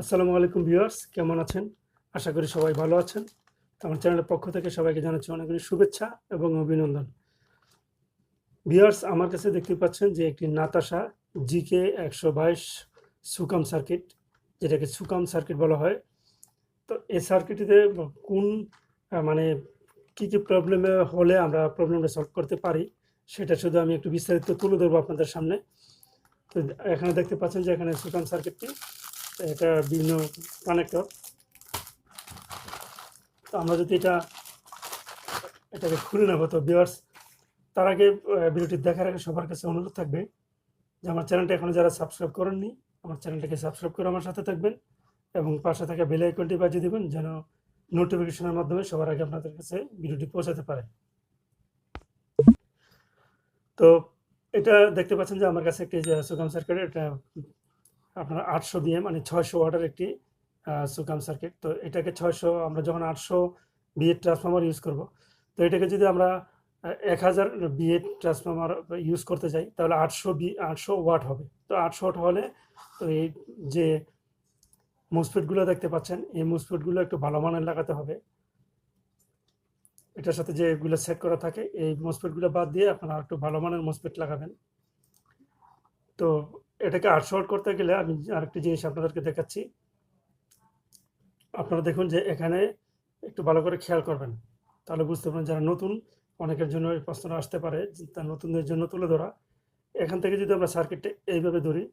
আসসালামু আলাইকুম ভিউয়ার্স, কেমন আছেন? আশা করি সবাই ভালো আছেন। আমার চ্যানেলের পক্ষ থেকে সবাইকে জানাচ্ছি অনেক শুভেচ্ছা এবং অভিনন্দন। ভিউয়ার্স, আমার কাছে দেখতে পাচ্ছেন যে একটি নাতাশা জিকে একশো বাইশ সুকাম সার্কিট, যেটাকে সুকাম সার্কিট বলা হয়। তো এই সার্কিটটিতে কোন মানে কী কী প্রবলেমে হলে আমরা প্রবলেমটা সলভ করতে পারি, সেটা শুধু আমি একটু বিস্তারিত তুলে ধরবো আপনাদের সামনে। তো এখানে দেখতে পাচ্ছেন যে এখানে সুকাম সার্কিটটি এটা বিভিন্ন কানেক্টর। তো আমরা যদি এটা এটাকে খুলে নেব, তো ভিউয়ার্স তার আগে ভিডিওটি দেখার আগে সবার কাছে অনুরোধ থাকবে যে আমার চ্যানেলটা এখনও যারা সাবস্ক্রাইব করেননি, আমার চ্যানেলটাকে সাবস্ক্রাইব করে আমার সাথে থাকবেন এবং পাশে থাকা বেল আইকনটি বাজিয়ে দেবেন যেন নোটিফিকেশনের মাধ্যমে সবার আগে আপনাদের কাছে ভিডিওটি পৌঁছাতে পারে। তো এটা দেখতে পাচ্ছেন যে আমার কাছে একটি সুগাম সার্কিট এটা আপনার আটশো দিয়ে মানে ছয়শো ওয়াটের একটি সুকাম সার্কিট তো এটাকে ছয়শো, আমরা যখন আটশো বিএড ট্রান্সফর্মার ইউজ করব, তো এটাকে যদি আমরা এক হাজার বিএড ট্রান্সফর্মার ইউজ করতে যাই তাহলে আটশো বি, আটশো ওয়াট হবে। তো আটশো ওয়াট হলে, তো এই যে মুসফিটগুলো দেখতে পাচ্ছেন, এই মুসফিটগুলো একটু ভালো মানের লাগাতে হবে। এটার সাথে যে এগুলো সেট করা থাকে, এই মসফেটগুলো বাদ দিয়ে আপনারা একটু ভালো মানের মসফেট লাগাবেন। তো এটাকে আটশো ওয়াট করতে গেলে আমি আরেকটি জিনিস আপনাদেরকে দেখাচ্ছি। আপনারা দেখুন যে এখানে একটু ভালো করে খেয়াল করবেন। তাহলে বুঝতে পারবেন যারা নতুন, অনেকের জন্য এই প্রশ্নটা আসতে পারে তার নতুনদের জন্য তুলে ধরা। এখান থেকে যদি আমরা সার্কিটটা এইভাবে ধরি,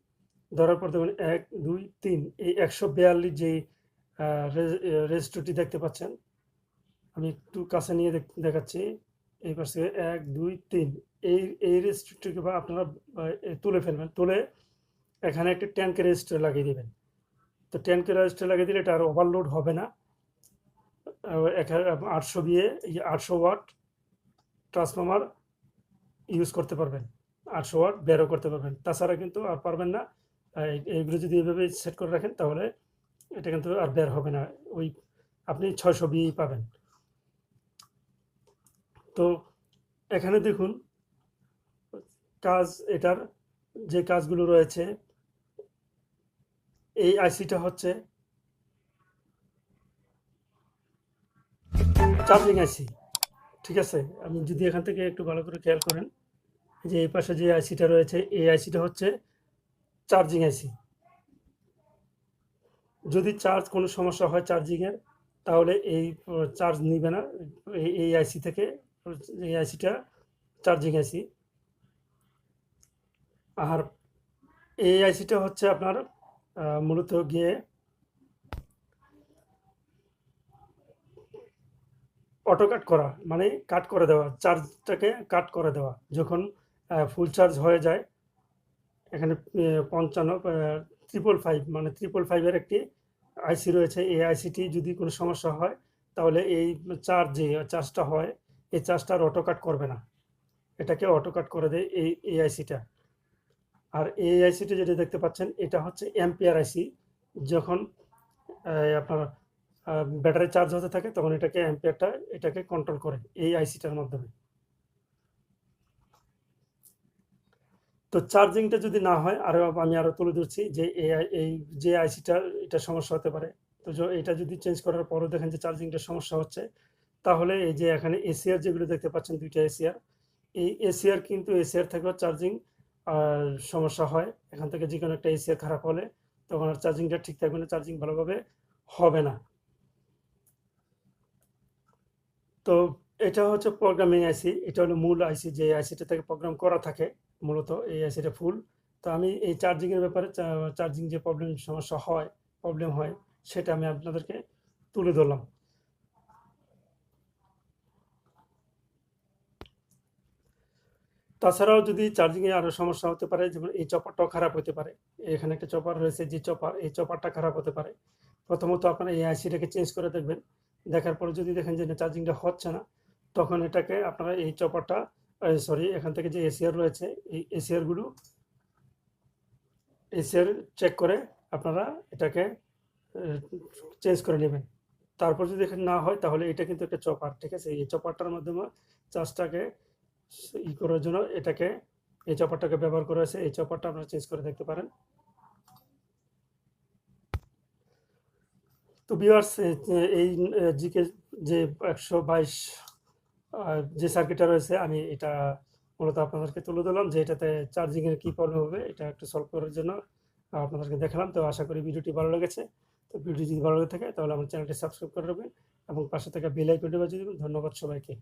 ধরার পর দেখুন এক, দুই, তিন, এই একশো বিয়াল্লিশ যেই রেজিস্ট্রিটি দেখতে পাচ্ছেন, আমি একটু কাছে নিয়ে দেখাচ্ছি। এই পাশে এক, দুই, তিন, এই এই রেজিস্ট্রিটিকে বা আপনারা তুলে ফেলবেন। তুলে এখানে একটা ট্যাঙ্কের রেজিস্টার লাগিয়ে দেবেন। তো ট্যাঙ্কের রেজিস্টার লাগিয়ে দিলে এটা আর ওভারলোড হবে না। আটশো দিয়ে আটশো ওয়াট ট্রান্সফর্মার ইউজ করতে পারবেন। আটশো ওয়াট বেরো করতে পারবেন। তাছাড়া কিন্তু আর পারবেন না। এই- এইগুলো যদি এইভাবে সেট করে রাখেন তাহলে এটা কিন্তু আর বের হবে না। ওই আপনি ছয়শো বিয়েই পাবেন। তো এখানে দেখুন, কাজ এটার যে কাজগুলো রয়েছে এই আইসিটা হচ্ছে চার্জিং আইসি ঠিক আছে? আপনি যদি এখান থেকে একটু ভালো করে খেয়াল করেন যে এই পাশে যে আইসিটা রয়েছে, এই আইসিটা হচ্ছে চার্জিং আইসি যদি চার্জ কোনো সমস্যা হয় চার্জিংয়ের তাহলে এই চার্জ নিবে না। এই আইসি থেকে, এই আইসিটা চার্জিং আইসি আর এই আইসিটা হচ্ছে আপনার মূলত গিয়ে অটো কাট করা মানে কাট করে দেওয়া চার্জটাকে কাট করে দেওয়া। যখন ফুল চার্জ হয়ে যায়, এখানে পঞ্চান্ন ট্রিপল ফাইভ মানে ট্রিপল ফাইভের একটি আইসি রয়েছে। এই আইসিটি যদি কোনো সমস্যা হয়, তাহলে এই চার্জ যে চার্জটা হয়, এই চার্জটা আর অটো কাট করবে না। এটাকে অটো কাট করে দেয় এই এই আইসিটা আর এই আইসিটা যেটা দেখতে পাচ্ছেন, এটা হচ্ছে এম্পিয়ার আইসি যখন আপনার ব্যাটারি চার্জ হতে থাকে, তখন এটাকে অ্যাম্পিয়ারটা এটাকে কন্ট্রোল করে এই আইসিটার মাধ্যমে। তো চার্জিংটা যদি না হয় আরও আমি আরও তুলে ধরছি যে এই যে আইসিটা এটা সমস্যা হতে পারে। তো এটা যদি চেঞ্জ করার পরও দেখেন যে চার্জিংটা সমস্যা হচ্ছে, তাহলে এই যে এখানে এসিআর যেগুলো দেখতে পাচ্ছেন, দুইটা এসিআর এই এসিআর কিন্তু এসিআর থেকেও চার্জিং সমস্যা হয়, এখান থেকে যে কোনো একটা এসিআর খারাপ হলে তখন আর চার্জিংটা ঠিক থাকবে না চার্জিং ভালোভাবে হবে না। তো এটা হচ্ছে প্রোগ্রামিং আইসি এটা হলো মূল আইসি যে আইসিটা থেকে প্রোগ্রাম করা থাকে, মূলত এই আইসিটা ফুল তো আমি এই চার্জিংয়ের ব্যাপারে চার্জিং যে প্রবলেম সমস্যা হয় প্রবলেম হয়, সেটা আমি আপনাদেরকে তুলে ধরলাম। তাছাড়াও যদি চার্জিংয়ে আরও সমস্যা হতে পারে, যেমন এই চপারটাও খারাপ হতে পারে। এখানে একটা চপার রয়েছে, যে চপার, এই চপারটা খারাপ হতে পারে। প্রথমত আপনারা এই আইসিটাকে চেঞ্জ করে দেখবেন। দেখার পরে যদি দেখেন যে চার্জিংটা হচ্ছে না, তখন এটাকে আপনারা এই চপারটা সরি এখান থেকে যে এসিআর রয়েছে, এই এসিআরগুলো এসিআর চেক করে আপনারা এটাকে চেঞ্জ করে নেবেন। তারপর যদি এখানে না হয়, তাহলে এটা কিন্তু একটা চপার, ঠিক আছে? এই চপারটার মাধ্যমে চার্জটাকে ই করার জন্য এটাকে, এই চপারটাকে ব্যবহার করা হয়েছে। এই চপারটা আপনারা চেঞ্জ করে দেখতে পারেন। তো ভিউয়ার্স এই জিকে যে একশো বাইশ যে সার্কিটটা রয়েছে, আমি এটা মূলত আপনাদেরকে তুলে দিলাম যে এটাতে চার্জিংয়ের কী প্রবলেম হবে, এটা একটু সলভ করার জন্য আপনাদেরকে দেখালাম। তো আশা করি ভিডিওটি ভালো লেগেছে। তো ভিডিও যদি ভালো লেগে থাকে, তাহলে আমার চ্যানেলটি সাবস্ক্রাইব করে রাখবেন এবং পাশে থাকা বেল আইকনটি বাজিয়ে দেবেন। ধন্যবাদ সবাইকে।